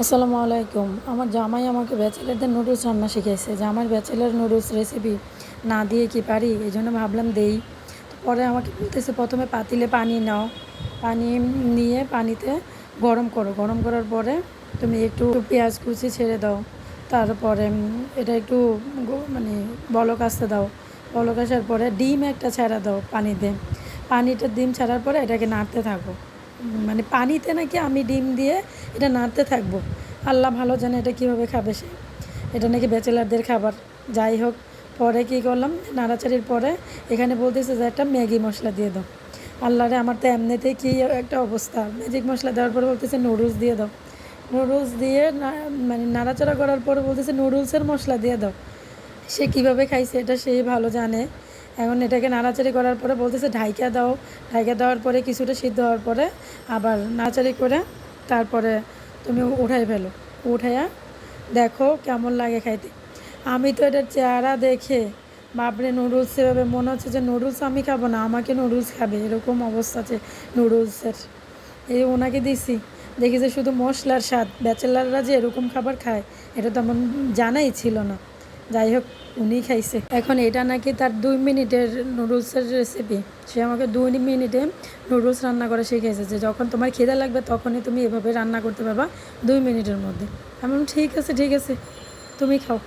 আসসালামু আলাইকুম। আমার জামাই আমাকে ব্যাচেলারদের নুডলস রান্না শিখিয়েছে। জামাই ব্যাচেলার নুডলস রেসিপি না দিয়ে কি পারি? এই জন্য ভাবলাম দেই। পরে আমাকে বলতেছে, প্রথমে পাতিলে পানি নাও। পানি নিয়ে পানিতে গরম করো। গরম করার পরে তুমি একটু পেঁয়াজ কুচি ছেড়ে দাও। তারপরে এটা একটু মানে বলক আসতে দাও। বলক আসার পরে ডিম একটা ছেড়া দাও পানিতে। পানিটা ডিম ছাড়ার পরে এটাকে নাড়তে থাকো। মানে পানিতে নাকি আমি ডিম দিয়ে এটা নাড়তে থাকব। আল্লাহ ভালো জানে এটা কীভাবে খাবে সে। এটা নাকি ব্যাচেলারদের খাবার। যাই হোক, পরে কী করলাম? নাড়াচাড়ির পরে এখানে বলতেছে যে একটা ম্যাগি মশলা দিয়ে দাও। আল্লাহরে, আমার তো এমনিতে কী একটা অবস্থা। ম্যাজিক মশলা দেওয়ার পরে বলতেছে, নুডলস দিয়ে দাও। নুডলস দিয়ে মানে নাড়াচাড়া করার পরে বলতেছে, নুডলসের মশলা দিয়ে দাও। সে কীভাবে খাইছে, এটা সেই ভালো জানে। এখন এটাকে নাড়াচাড়ি করার পরে বলতেছে, ঢাইকা দাও। ঢাইকা দেওয়ার পরে কিছুটা সিদ্ধ হওয়ার পরে আবার নাড়াচাড়ি করে তারপরে তুমি উঠাই ফেলো। উঠাইয়া দেখো কেমন লাগে খাইতে। আমি তো এটার চেহারা দেখে, বাপরে, নুডলস সেভাবে মনে হচ্ছে যে নুডলস আমি খাব না, আমাকে নুডলস খাবে। এরকম অবস্থা আছে নুডলসের। এই ওনাকে দিছি, দেখি যে শুধু মশলার স্বাদ, ব্যাচেলাররা যে এরকম খাবার খায়, এটা তো আমার জানাই ছিল না। যাই হোক, উনি খাইছে। এখন এটা নাকি তার দুই মিনিটের নুডলসের রেসিপি সে আমাকে দুই মিনিটে নুডলস রান্না করা শিখেছে যে যখন তোমার খিদে লাগবে তখনই তুমি এভাবে রান্না করতে পারবা দুই মিনিটের মধ্যে। আমি ঠিক আছে ঠিক আছে, তুমি খাও।